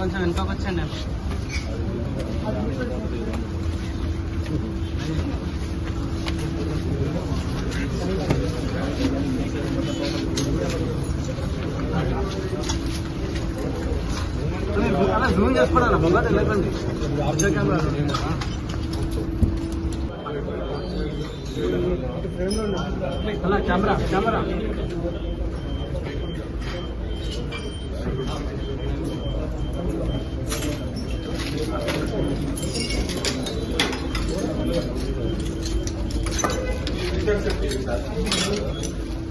కొంచెం వెనుకకు వచ్చండి అలా జూమ్ చేసుకోవడం ముంగట వెళ్ళకండి. వచ్చే కెమెరా అలా కెమెరా కెమెరా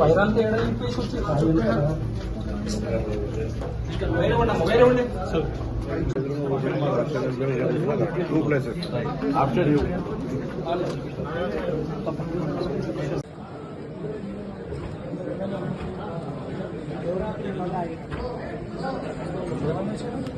వైరాలు తేడా చెప్పేసి you.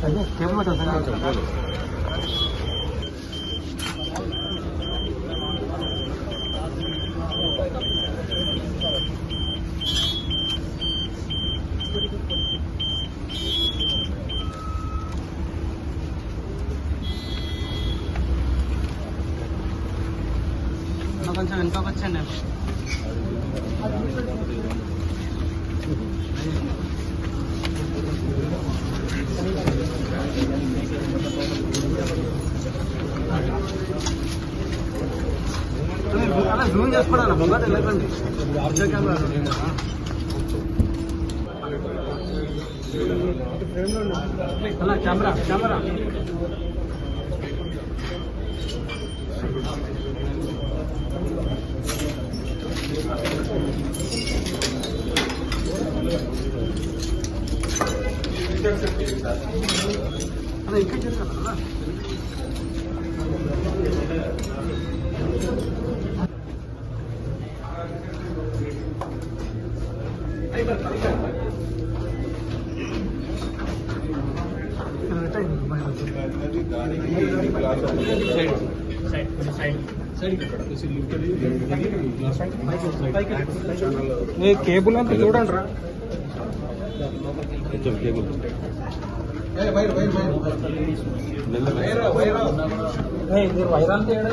자, 이거 대부분 다 생각 좀 보여줘. 나 괜찮은 거 같잖아. జూమ్ చేసుకోవడం ముంగట వెళ్ళకండి. ఆబ్జెక్ట్ కెమెరా అలా కెమెరా కెమెరా. అలా ఇంకా చేస్తాను కేబుల్ అంతా చూడండి రా మీరు వైరాలు తేడా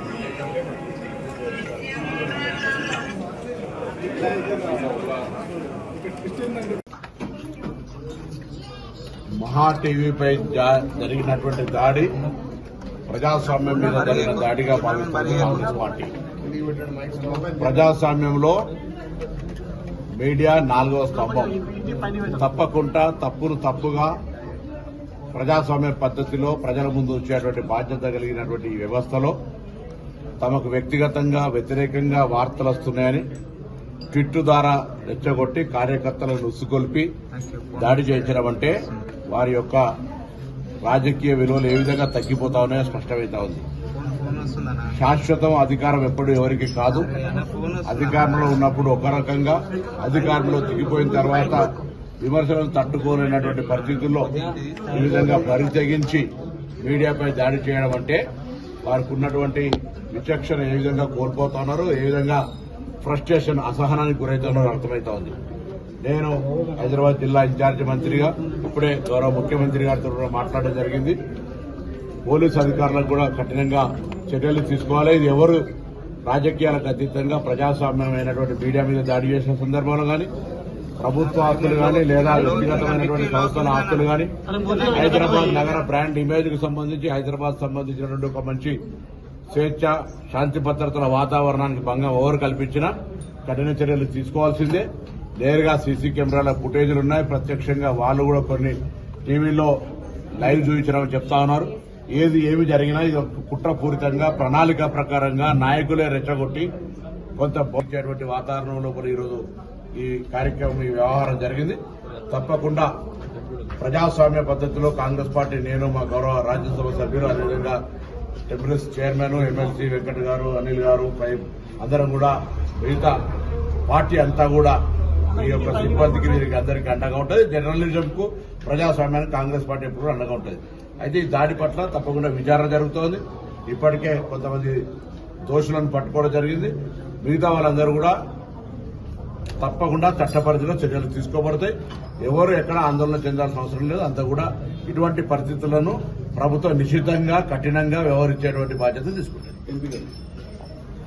మహా టీవీపై జా- జరిగినటువంటి దాడి ప్రజాస్వామ్యం మీద జరిగిన దాడిగా భావిస్తుంది కాంగ్రెస్ పార్టీ. ప్రజాస్వామ్యంలో మీడియా నాలుగవ స్తంభం. తప్పకుండా తప్పును తప్పుగా ప్రజాస్వామ్య పద్ధతిలో ప్రజల ముందు వచ్చేటువంటి బాధ్యత కలిగినటువంటి ఈ వ్యవస్థలో తమకు వ్యక్తిగతంగా వ్యతిరేకంగా వార్తలు వస్తున్నాయని ట్విట్టు ద్వారా రెచ్చగొట్టి కార్యకర్తలను ఉసుగొల్పి దాడి చేయించడం అంటే వారి యొక్క రాజకీయ విలువలు ఏ విధంగా తగ్గిపోతా ఉన్నాయో స్పష్టమవుతా ఉంది. శాశ్వతం అధికారం ఎప్పుడు ఎవరికి కాదు. అధికారంలో ఉన్నప్పుడు ఒక రకంగా అధికారంలో దిగిపోయిన తర్వాత విమర్శలను తట్టుకోలేనటువంటి పరిస్థితుల్లో ఈ విధంగా బరి తెగించి మీడియాపై దాడి చేయడం అంటే వారికి ఉన్నటువంటి విచక్షణ ఏ విధంగా కోల్పోతున్నారు ఏ విధంగా ఫ్రస్ట్రేషన్ అసహనానికి గురవుతున్నారో అర్థమవుతా ఉంది. నేను హైదరాబాద్ జిల్లా ఇన్ఛార్జి మంత్రిగా ఇప్పుడే గౌరవ ముఖ్యమంత్రి గారితో మాట్లాడడం జరిగింది. పోలీసు అధికారులకు కూడా కఠినంగా చర్యలు తీసుకోవాలి. ఇది ఎవరు రాజకీయాలకు అతీతంగా ప్రజాస్వామ్యమైనటువంటి మీడియా మీద దాడి చేసిన సందర్భంలో కానీ ప్రభుత్వ ఆస్తులు కానీ లేదా వ్యక్తిగతమైనటువంటి సంస్థల ఆస్తులు కానీ హైదరాబాద్ నగర బ్రాండ్ ఇమేజ్కు సంబంధించి హైదరాబాద్ సంబంధించినటువంటి ఒక మంచి స్వేచ్ఛ శాంతి భద్రతల వాతావరణానికి భంగం ఎవరు కల్పించినా కఠిన చర్యలు తీసుకోవాల్సిందే. నేరుగా సీసీ కెమెరాల ఫుటేజీలు ఉన్నాయి. ప్రత్యక్షంగా వాళ్ళు కూడా కొన్ని టీవీలో లైవ్ చూపించడం చెప్తా ఉన్నారు. ఏది ఏమి జరిగినా ఇది ఒక కుట్రపూరితంగా ప్రణాళిక ప్రకారంగా నాయకులే రెచ్చగొట్టి కొంత బోచేటువంటి వాతావరణంలో కూడా ఈరోజు ఈ కార్యక్రమం ఈ వ్యవహారం జరిగింది. తప్పకుండా ప్రజాస్వామ్య పద్ధతిలో కాంగ్రెస్ పార్టీ నేను మా గౌరవ రాజ్యసభ సభ్యులు అదేవిధంగా టెంపుల్స్ చైర్మన్ ఎమ్మెల్సీ వెంకట్ గారు అనిల్ గారు అందరం కూడా మిగతా పార్టీ అంతా కూడా ఈ యొక్క సిబ్బందికి దీనికి అందరికీ అండగా ఉంటుంది. జర్నలిజంకు ప్రజాస్వామ్యానికి కాంగ్రెస్ పార్టీ ఎప్పుడు కూడా అండగా ఉంటుంది. అయితే ఈ దాడి పట్ల తప్పకుండా విచారణ జరుగుతోంది. ఇప్పటికే కొంతమంది దోషులను పట్టుకోవడం జరిగింది. మిగతా వాళ్ళందరూ కూడా తప్పకుండా చట్టపరిధిలో చర్యలు తీసుకోబడతాయి. ఎవరు ఎక్కడ ఆందోళన చెందాల్సిన అవసరం లేదు. అంతా కూడా ఇటువంటి పరిస్థితులను ప్రభుత్వం నిశ్చితంగా కఠినంగా వ్యవహరించేటువంటి బాధ్యత తీసుకుంటుంది.